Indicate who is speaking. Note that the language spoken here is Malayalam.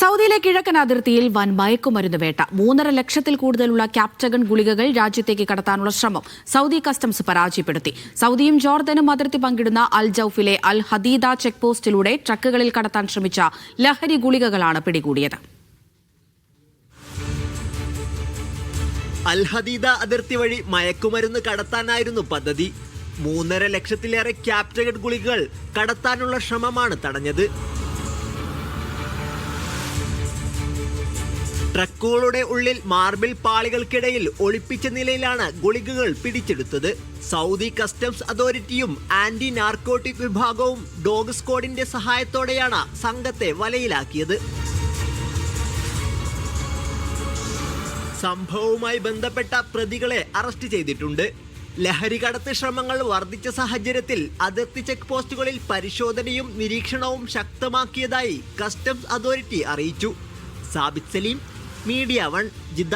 Speaker 1: സൗദിയിലെ കിഴക്കൻ അതിർത്തിയിൽ വൻ മയക്കുമരുന്ന് വേട്ട. മൂന്നര ലക്ഷത്തിൽ കൂടുതലുള്ള ക്യാപ്റ്റഗൺ ഗുളികകൾ രാജ്യത്തേക്ക് കടത്താനുള്ള ശ്രമം സൗദി കസ്റ്റംസ് പരാജയപ്പെടുത്തി. സൗദിയും ജോർദനും അതിർത്തി പങ്കിടുന്ന അൽ ജൌഫിലെ അൽ ഹദീദ ചെക്ക് പോസ്റ്റിലൂടെ ട്രക്കുകളിൽ കടത്താൻ ശ്രമിച്ച ലഹരി ഗുളികകളാണ് പിടികൂടിയത്.
Speaker 2: അൽഹദീദ അതിർത്തി വഴി മയക്കുമരുന്ന് കടത്താനായിരുന്നു പദ്ധതി. മൂന്നര ലക്ഷത്തിലേറെ ക്യാപ്റ്റഗൺ ഗുളികകൾ കടത്താനുള്ള ശ്രമമാണ് തടഞ്ഞത്. ട്രക്കുകളുടെ ഉള്ളിൽ മാർബിൾ പാളികൾക്കിടയിൽ ഒളിപ്പിച്ച നിലയിലാണ് ഗുളികകൾ പിടിച്ചെടുത്തത്. സൗദി കസ്റ്റംസ് അതോറിറ്റിയും ആന്റി നാർക്കോട്ടിക് വിഭാഗവും ഡോഗ് സ്ക്വാഡിന്റെ സഹായത്തോടെയാണ് സംഘത്തെ വലയിലാക്കിയത്. സംഭവവുമായി ബന്ധപ്പെട്ട പ്രതികളെ അറസ്റ്റ് ചെയ്തിട്ടുണ്ട്. ലഹരി കടത്ത് ശ്രമങ്ങൾ വർദ്ധിച്ച സാഹചര്യത്തിൽ അതിർത്തി ചെക്ക് പോസ്റ്റുകളിൽ പരിശോധനയും നിരീക്ഷണവും ശക്തമാക്കിയതായി കസ്റ്റംസ് അതോറിറ്റി അറിയിച്ചു. Sabith Saleem media one Jeddah